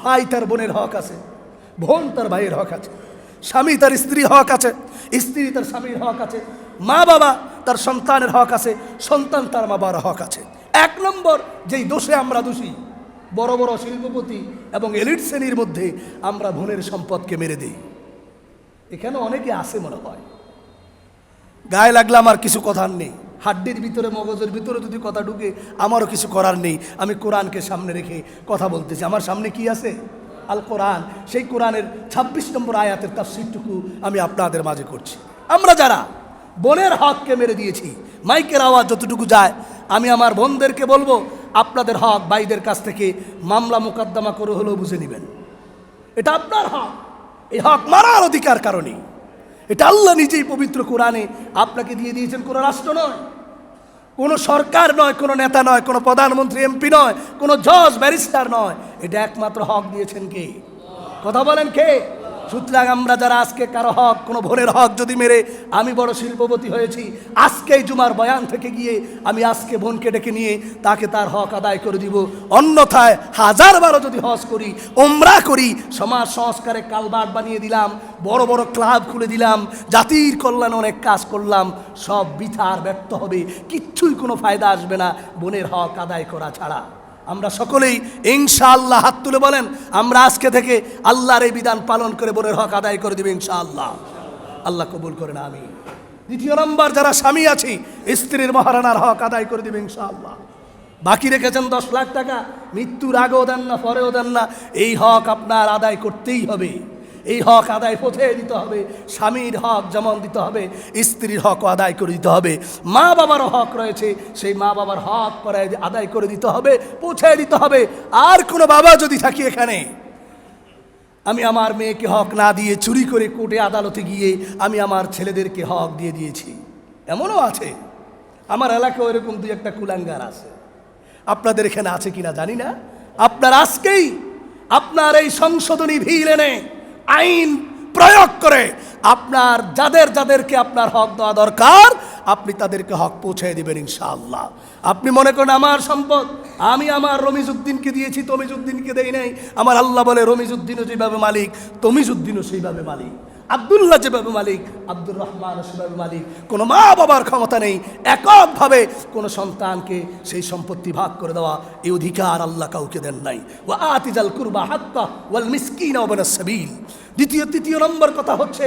ভাই তার বোনের হক আছে, বোন তার ভাইয়ের হক আছে, স্বামী তার স্ত্রী হক আছে, স্ত্রী তার স্বামীর হক আছে, মা বাবা তার সন্তানের হক আছে, সন্তান তার মা বাবার হক আছে। এক নম্বর, যেই দোষে আমরা দোষী, বড় বড় শিল্পপতি এবং এলিট শ্রেণির মধ্যে আমরা বোনের সম্পদকে মেরে দিই। এখানে অনেকে আছে মনে হয়। গায়ে লাগলে আমার কিছু কথার নেই। হাড্ডির ভিতরে, মগজের ভিতরে যদি কথা ঢুকে, আমারও কিছু করার নেই। আমি কোরআনকে সামনে রেখে কথা বলতেছি। আমার সামনে কি আছে? আল কোরআন। সেই কোরআনের ২৬ নম্বর আয়াতের তাফসিরটুকু আমি আপনাদের মাঝে করছি। আমরা যারা বোনের হককে মেরে দিয়েছি, মাইকের আওয়াজ যতটুকু যায়, আমি আমার বোনদেরকে বলব, আপনাদের হক ভাইদের কাছ থেকে মামলা মোকদ্দমা করে হলেও বুঝে নেবেন। এটা আপনার হক। এই হক মারার অধিকার কারণে এটা আল্লাহ নিজেই পবিত্র কোরআনে আপনাকে দিয়ে দিয়েছেন, কোনো রাষ্ট্র নয়। কোনো সরকার নয়, কোনো নেতা নয়, কোনো প্রধানমন্ত্রী, এমপি নয়, কোনো জজ, ব্যারিস্টার নয়। এটা একমাত্র হক দিয়েছেন কে? কথা বলেন কে? সুতরাং আমরা যারা আজকে কারও হক, কোনো ভোরের হক যদি মেরে আমি বড় শিল্পপতি হয়েছি, আজকেই জুমার বয়ান থেকে গিয়ে আমি আজকে বোনকে ডেকে নিয়ে তাকে তার হক আদায় করে দিব। অন্যথায় হাজার বারো যদি হজ করি ওমরা করি, সমাজ সংস্কারে কালবাট বানিয়ে দিলাম, বড় বড় ক্লাব খুলে দিলাম, জাতির কল্যাণে অনেক কাজ করলাম, সব বিচার ব্যর্থ হবে, কিচ্ছুই কোনো ফায়দা আসবে না, বোনের হক আদায় করা ছাড়া। আমরা সকলেই ইনশাআল্লাহ হাত তুলে বলেন, আমরা আজকে থেকে আল্লাহর এই বিধান পালন করে বোনের হক আদায় করে দেবে ইনশাআল্লাহ। আল্লাহ কবুল করেন আমি দ্বিতীয় নম্বর, যারা স্বামী আছি, স্ত্রীর মহারানার হক আদায় করে দেবে ইনশাআল্লাহ। বাকি রেখেছেন দশ লাখ টাকা, মৃত্যুর আগেও দেন না, পরেও দেন না, এই হক আপনার আদায় করতেই হবে। এই হক আদায় পৌঁছে দিতে হবে, স্বামীর হক যেমন দিতে হবে, স্ত্রীর হক আদায় করে দিতে হবে, মা বাবারও হক রয়েছে, সেই মা বাবার হক করে আদায় করে দিতে হবে, পৌঁছে দিতে হবে। আর কোনো বাবা যদি থাকি এখানে, আমি আমার মেয়েকে হক না দিয়ে চুরি করে কোর্টে আদালতে গিয়ে আমি আমার ছেলেদেরকে হক দিয়ে দিয়েছি। এমনও আছে। আমার এলাকায় এরকম দুই একটা কুলাঙ্গার আছে। আপনাদের এখানে আছে কিনা জানি না। আপনার আজকেই আপনার এই সংশোধনী ভিড় এনে আইন প্রয়োগ করে আপনার যাদের যাদেরকে আপনার হক দেওয়া দরকার, আপনি তাদেরকে হক পৌঁছে দেবেন ইনশাআল্লাহ। আপনি মনে করেন আমার সম্পদ, আমি আমার রমিজউদ্দিনকে দিয়েছি, তমিজউদ্দিনকে দেই নাই। আমার আল্লাহ বলে রমিজউদ্দিনও যেভাবে মালিক, তমিজউদ্দিনও সেইভাবে মালিক। আবদুল্লাহ যেভাবে মালিক, আব্দুর রহমান সেভাবে মালিক, কোনো মা বাবার ক্ষমতা নেই, এককভাবে কোনো সন্তানকে সেই সম্পত্তি ভাগ করে দেওয়া এই অধিকার আল্লাহ কাউকে দেন নাই। ও আতিজাল কুরবা হাত্তা ওয়াল মিসকিন সাবিল। দ্বিতীয়, তৃতীয় নম্বর কথা হচ্ছে,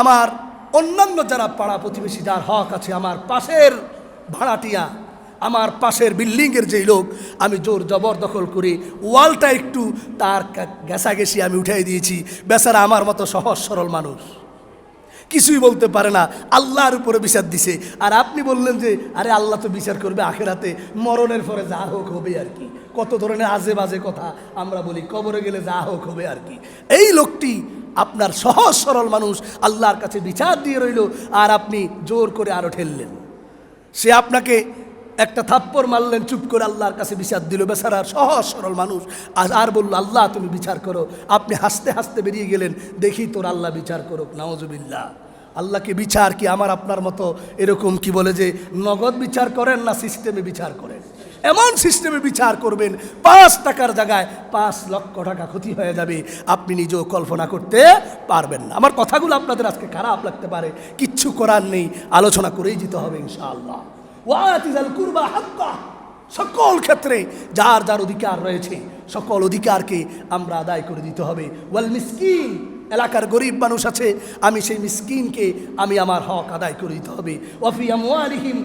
আমার অন্যান্য যারা পাড়া প্রতিবেশী, যার হক আছে, আমার পাশের ভাড়াটিয়া আমার পাশের বিল্ডিংয়ের যেই লোক, আমি জোর জবরদখল করে ওয়ালটা একটু তার গেছি আমি উঠাই দিয়েছি। বেচারা আমার মতো সহজ সরল মানুষ। কিছুই বলতে পারে না। আল্লাহর উপরে বিচার দিছে। আর আপনি বললেন যে, আরে আল্লাহ তো বিচার করবে আখেরাতে। মরণের পরে যা হোক হবে আর কি। কত ধরনের আজে বাজে কথা আমরা বলি। কবরে গেলে যা হোক হবে আর কি। এই লোকটি আপনার সহজ সরল মানুষ। আল্লাহর কাছে বিচার দিয়ে রইল। আর আপনি জোর করে আরও ঠেললেন। সে আপনাকে একটা থাপ্পড় মারলেন, চুপ করে আল্লাহর কাছে বিচার দিল। বেচারা সহজ সরল মানুষ। আজ আর বলল, আল্লাহ, তুমি বিচার করো। আপনি হাসতে হাসতে বেরিয়ে গেলেন। দেখি তোর আল্লাহ বিচার করুক নাওজবিল্লা আল্লাহকে বিচার কি আমার আপনার মতো? এরকম কি বলে যে, নগদ বিচার করেন না সিস্টেমে বিচার করেন? এমন সিস্টেমে বিচার করবেন, পাঁচ টাকার জায়গায় পাঁচ লক্ষ টাকা ক্ষতি হয়ে যাবে। আপনি নিজেও কল্পনা করতে পারবেন না। আমার কথাগুলো আপনাদের আজকে খারাপ লাগতে পারে। কিচ্ছু করার নেই। আলোচনা করেই যেতে হবে ইনশাআল্লাহ। সকল ক্ষেত্রে যার যার অধিকার রয়েছে, সকল অধিকারকে আমরা আদায় করে দিতে হবে। ওয়াল মিসকিন, এলাকার গরিব মানুষ আছে, আমি সেই মিসকিনকে আমি আমার হক আদায় করে দিতে হবে। ওয়াফি আমওয়ালিহিম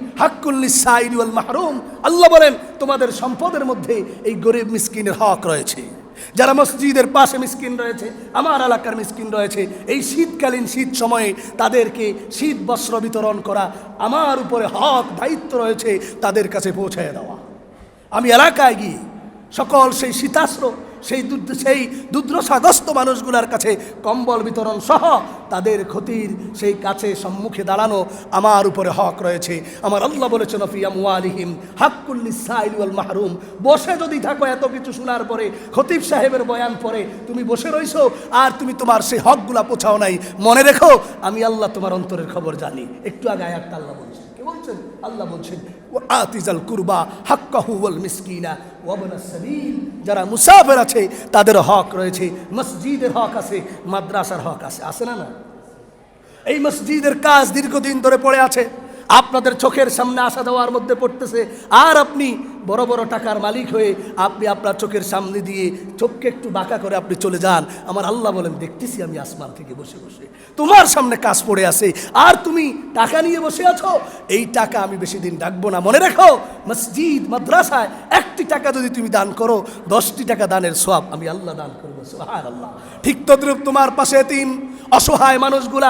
মাহরুম। আল্লাহ বলেন, তোমাদের সম্পদের মধ্যে এই গরিব মিসকিনের হক রয়েছে। যারা মসজিদের পাশে মিসকিন রয়েছে, আমার এলাকার মিসকিন রয়েছে, এই শীতকালীন শীত সময়ে তাদেরকে শীত বস্ত্র বিতরণ করা আমার উপরে হক দায়িত্ব রয়েছে, তাদের কাছে পৌঁছায় দেওয়া। আমি এলাকায় গিয়ে সকল সেই শীতাস্ত্র সেই দুধ, সেই দুর্দশাগ্রস্ত মানুষগুলোর কাছে কম্বল বিতরণ সহ তাদের ক্ষতির সেই কাছে সম্মুখে দাঁড়ানো আমার উপরে হক রয়েছে। আমার আল্লাহ বলেছেন ফিয়াম ওয়ালিহিম হাক্কুল্লি সাইল ওয়াল মাহরুম। বসে যদি থাকো, এত কিছু শোনার পরে, খতিব সাহেবের বয়ান পরে, তুমি বসে রইছো আর তুমি তোমার সেই হকগুলা পোছাও নাই। মনে রেখো, আমি আল্লাহ তোমার অন্তরের খবর জানি। একটু আগে আয়াতটা আল্লাহ বলছেন। কে বলছেন? আল্লাহ বলছেন আতিজাল কুরবা হাক্কাহু মিসকিনা ওয়াবনা সাবিল। যারা মুসাফির আছে, তাদের হক রয়েছে, মসজিদের হক আছে, মাদ্রাসার হক আছে। আসে না না? এই মসজিদের কাজ দীর্ঘদিন ধরে পড়ে আছে। আপনাদের চোখের সামনে আসা দেওয়ার মধ্যে পড়তেছে, আর আপনি বড় বড় টাকার মালিক হয়ে আপনি আপনার চোখের সামনে দিয়ে চোখকে একটু বাঁকা করে আপনি চলে যান। আমার আল্লাহ বলেন, দেখতেছি আমি আসমান থেকে বসে বসে। তোমার সামনে কাজ পড়ে আছে। আর তুমি টাকা নিয়ে বসে আছো? এই টাকা আমি বেশি দিন ডাকবো না। মনে রেখো, মসজিদ, মাদ্রাসায় একটি টাকা যদি তুমি দান করো, দশটি টাকা দানের সব আমি আল্লাহ দান করব। সোহার আল্লাহ ঠিক তদ্রুপ তোমার পাশে তিন অসহায় মানুষগুলা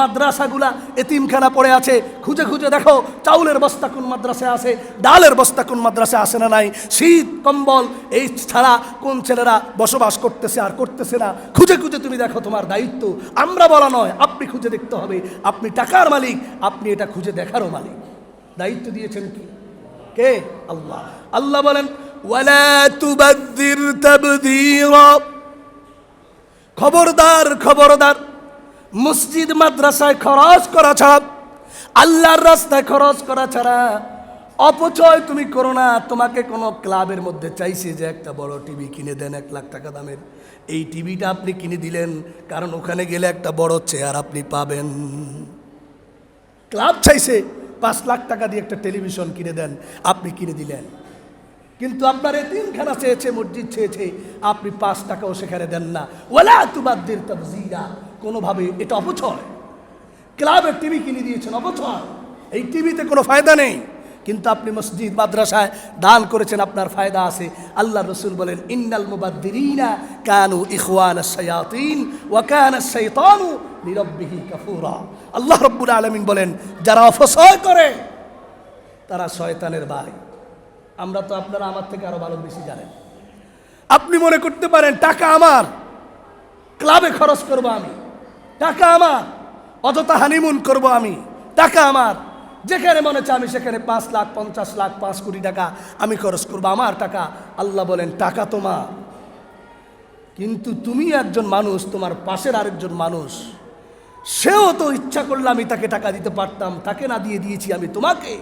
মাদ্রাসাগুলা এতিমখানা পড়ে আছে। খুঁজে খুঁজে দেখো, চাউলের বস্তা কোন মাদ্রাসায় আছে? ডালের বস্তা কোন মাদ্রাসায় আসে না নাই? শীত, কম্বল, এই ছাড়া কোন ছেলেরা বসবাস করতেছে আর করতেছে না? খুঁজে খুঁজে তুমি দেখো তোমার দায়িত্ব। আমরা বলা নয়, আপনি খুঁজে দেখতে হবে। আপনি টাকার মালিক, আপনি এটা খুঁজে দেখারও মালিক। দায়িত্ব দিয়েছেন কি? কে? আল্লাহ। আল্লাহ বলেন খবরদার খবরদার। মসজিদ, মাদ্রাসায় খরচ করা ছাড়া, আল্লাহর রাস্তায় খরচ করা ছাড়া অপচয় তুমি করো না। তোমাকে কোনো ক্লাবের মধ্যে চাইছে যে একটা বড় টিভি কিনে দেন এক লাখ টাকা দামের। এই টিভিটা আপনি কিনে দিলেন, কারণ ওখানে গেলে একটা বড় চেয়ার আপনি পাবেন। ক্লাব চাইছে পাঁচ লাখ টাকা দিয়ে একটা টেলিভিশন কিনে দেন, আপনি কিনে দিলেন। কিন্তু আপনার এই তিনখানা চেয়েছে, মসজিদ চেয়েছে, আপনি পাঁচ টাকাও সেখানে দেন না। ওলা তুবাদ্দির তাবজিরা, কোনোভাবে এটা অপচয়। ক্লাবের টিভি কিনে দিয়েছেন, অপচয়। এই টিভিতে কোনো ফায়দা নেই। কিন্তু আপনি মসজিদ, মাদ্রাসায় দান করেছেন, আপনার ফায়দা আছে। আল্লাহ রসুল বলেন, ইন্নাল মুবাদ্দিরিনা কানু ইখওয়ান শায়াতিন ওয়া কানা শাইতানু লিরাব্বিহি কাফুরা। আল্লাহ রব্বুল আলামিন বলেন, যারা অপচয় করে, তারা শয়তানের ভাই আমরা তো আপনারা আমার থেকে আরও ভালো বেশি জানেন। আপনি মনে করতে পারেন, টাকা আমার, ক্লাবে খরচ করব আমি। টাকা আমার, অযথা হানিমুন করব আমি। টাকা আমার যেখানে মনে হচ্ছে আমি সেখানে পাঁচ লাখ, পঞ্চাশ লাখ, পাঁচ কোটি টাকা আমি খরচ করব, আমার টাকা। আল্লাহ বলেন, টাকা তোমার। কিন্তু তুমি একজন মানুষ, তোমার পাশের আরেকজন মানুষ। সেও তো ইচ্ছা করলে আমি তাকে টাকা দিতে পারতাম, তাকে না দিয়ে দিয়েছি আমি তোমাকে।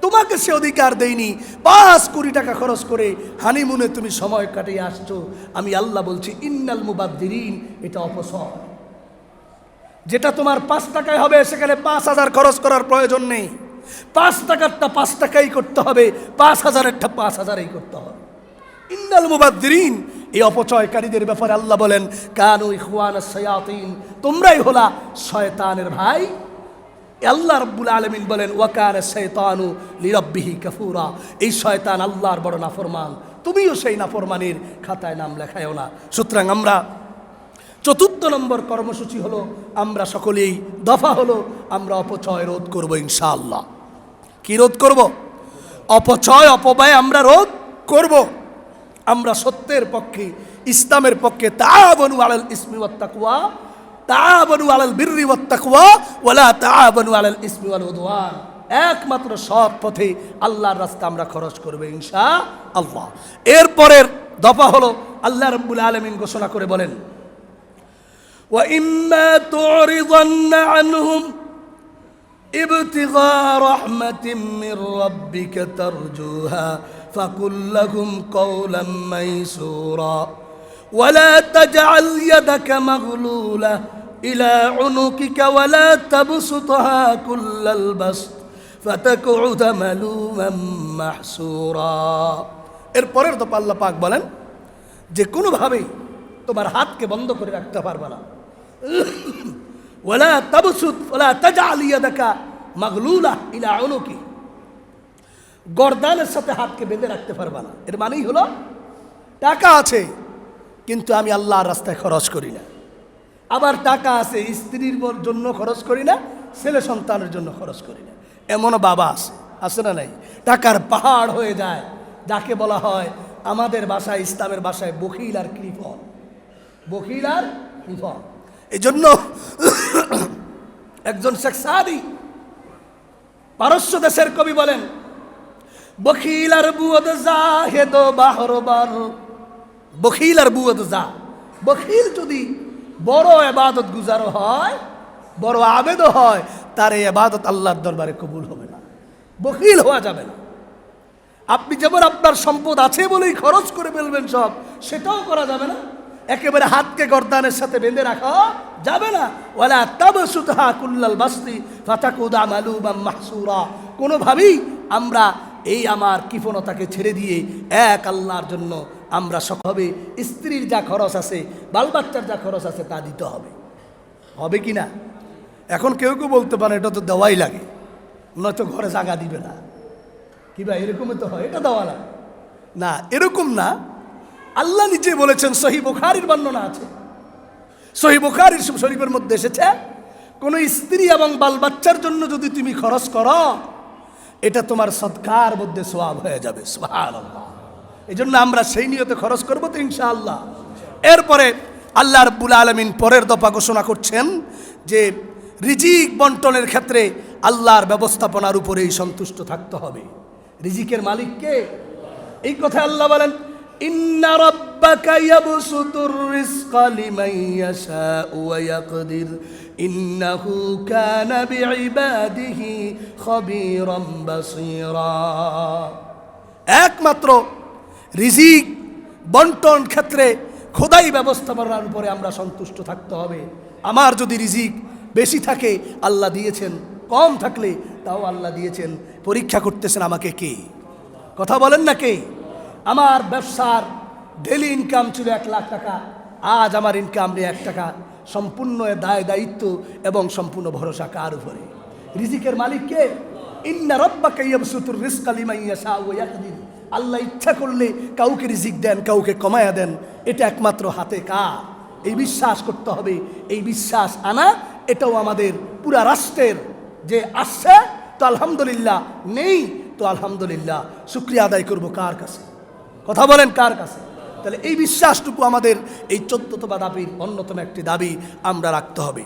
তোমাকে সে অধিকার দেইনি পাঁচ কোটি টাকা খরচ করে হানিমুনে তুমি সময় কাটিয়ে আসছো। আমি আল্লাহ বলছি, ইন্নাল মুবাদ্দিরিন, এটা অপসর। যেটা তোমার পাঁচ টাকায় হবে, সেখানে পাঁচ হাজার খরচ করার প্রয়োজন নেই। পাঁচ টাকারটা পাঁচ টাকাই করতে হবে, পাঁচ হাজারেরটা পাঁচ হাজারই করতে হবে। ইন্দাল মুবাদ্দিরিন, এই অপচয়কারীদের ব্যাপারে আল্লাহ বলেন, কানু ইখওয়ান সয়াতিন তোমরাই হলা শয়তানের ভাই। আল্লাহ রব্বুল আলমিন বলেন ওয়াকার শৈতানু লিরব্বিহি কাফুরা। এই শয়তান আল্লাহর বড় নাফরমান, তুমিও সেই নাফরমানের খাতায় নাম লেখায়ও না। সুতরাং আমরা চতুর্থ নম্বর কর্মসূচি হলো, আমরা সকলেই দফা হলো, আমরা অপচয় রোধ করব ইনশাআল্লাহ। কি রোধ করব? অপচয়, অপব্যয় আমরা রোধ করব। আমরা সত্যের পক্ষে, ইসলামের পক্ষে তাবনু আলাল ইসমি ওয়াত তাকওয়া তাবনু আলাল বিররি ওয়াত তাকওয়া, ওয়ালা তাবনু আলাল ইসমি ওয়াল উদওয়ান। একমাত্র সৎ পথে আল্লাহর রাস্তা আমরা খরচ করবে ইনশা আল্লাহ এরপরের দফা হলো, আল্লাহ রাব্বুল আলামিন ঘোষণা করে বলেন وإما تعرضن عنهم ابتغاء رحمة من ربك ترجوها فقل لهم قولا ميسورا ولا تجعل يدك مغلولة إلى عنقك ولا تبسطها كل البسط فتقعد ملوما محسورا এরপরের তো পাল্লা পাক বলেন যে কোনোভাবেই তোমার হাতকে বন্ধ করে রাখতে পারবে না ওলা তাবসুত ওলা তাজাল ইয়াদাকা মাগলুলা ইলা উনুকি। গর্দানের সাথে হাতকে বেঁধে রাখতে পারবে না। এর মানেই হলো টাকা আছে, কিন্তু আমি আল্লাহর রাস্তায় খরচ করি না। আবার টাকা আছে, স্ত্রীর জন্য খরচ করি না, ছেলে সন্তানের জন্য খরচ করি না। এমনও বাবা আছে আছে না নাই? টাকার পাহাড় হয়ে যায়, যাকে বলা হয় আমাদের বাসায়, ইসলামের বাসায় বকিল আর কৃপণ। বকিল আর কৃপণ। এই জন্য একজন শেখ সাদি পারস্য দেশের কবি বলেন, বখিল আর বুয়দ যা হেদ বাহরবার বকিল আর বুয়দ যা। বকিল যদি বড় এবাদত গুজার হয়, বড় আবেদ হয়, তার এই এবাদত আল্লাহর দরবারে কবুল হবে না। বকিল হওয়া যাবে না। আপনি যেমন আপনার সম্পদ আছে বলেই খরচ করে ফেলবেন সব, সেটাও করা যাবে না। একেবারে হাতকে গর্দানের সাথে বেঁধে রাখা যাবে না। ওয়ালা তাবসুতহা কুল্লাল বাস্তি ফাতাকুদা মালুবাম মাহসুরা। কোনোভাবেই আমরা এই আমার কৃপণতাকে ছেড়ে দিয়ে এক আল্লাহর জন্য আমরা সবে স্ত্রীর যা খরচ আছে বাল বাচ্চার যা খরচ আছে তা দিতে হবে। হবে কি না? এখন কেউ কেউ বলতে পারে, এটা তো দেওয়াই লাগে। নয়তো ঘরে জায়গা দিবে না। কি ভাই, এরকমই তো হয়, এটা দেওয়া লাগে। না, এরকম না আল্লাহ নিজে বলেছেন, সহি বুখারির বর্ণনা আছে। সহি বুখারির শরীফের মধ্যে এসেছে, কোনো স্ত্রী এবং বাল বাচ্চার জন্য যদি তুমি খরচ করো, এটা তোমার সৎকার মধ্যে সোয়াব হয়ে যাবে এই জন্য আমরা সেই নিয়তে খরচ করব তো ইনশাআল্লাহ। এরপরে আল্লাহ রব্বুল আলমিন পরের দফা ঘোষণা করছেন যে রিজিক বন্টনের ক্ষেত্রে আল্লাহর ব্যবস্থাপনার উপরেই সন্তুষ্ট থাকতে হবে। রিজিকের মালিককে এই কথা আল্লাহ বলেন রাব্বাকা ইয়াবসুতুর রিজকা লিমান ইয়াশাউ ওয়া ইয়াকদির। ইন্নাহু কানা বিইবাদিহি খাবীরাম বাসীরা। একমাত্র রিজিক, বন্টন ক্ষেত্রে খোদাই ব্যবস্থাপনার উপরে আমরা সন্তুষ্ট থাকতে হবে। আমার যদি রিজিক বেশি থাকে, আল্লাহ দিয়েছেন, কম থাকলে তাও আল্লাহ দিয়েছেন। পরীক্ষা করতেছেন আমাকে কে? কথা বলেন না কে? আমার ব্যবসার ডেলি ইনকাম ছিল এক লাখ টাকা, আজ আমার ইনকাম নেই এক টাকা। সম্পূর্ণ দায় দায়িত্ব এবং সম্পূর্ণ ভরসা কার উপরে? রিজিকের মালিক কে? ইন্না রব্বাকা ইয়াবসুতুর রিজকা লিমান ইয়াশাউ ওয়া আল্লাহ ইচ্ছা করলে কাউকে রিজিক দেন, কাউকে কমায়া দেন, এটা একমাত্র হাতে কার? এই বিশ্বাস করতে হবে, এই বিশ্বাস আনা, এটাও আমাদের পুরা রাষ্ট্রের যে আসছে তো আলহামদুলিল্লাহ নেই, তো আলহামদুলিল্লাহ, শুক্রিয়া আদায় করব কার কাছে? কথা বলেন কার কাছে? তাহলে এই বিশ্বাসটুকু আমাদের এই চোদ্দতম দাবির অন্যতম একটি দাবি আমরা রাখতে হবে।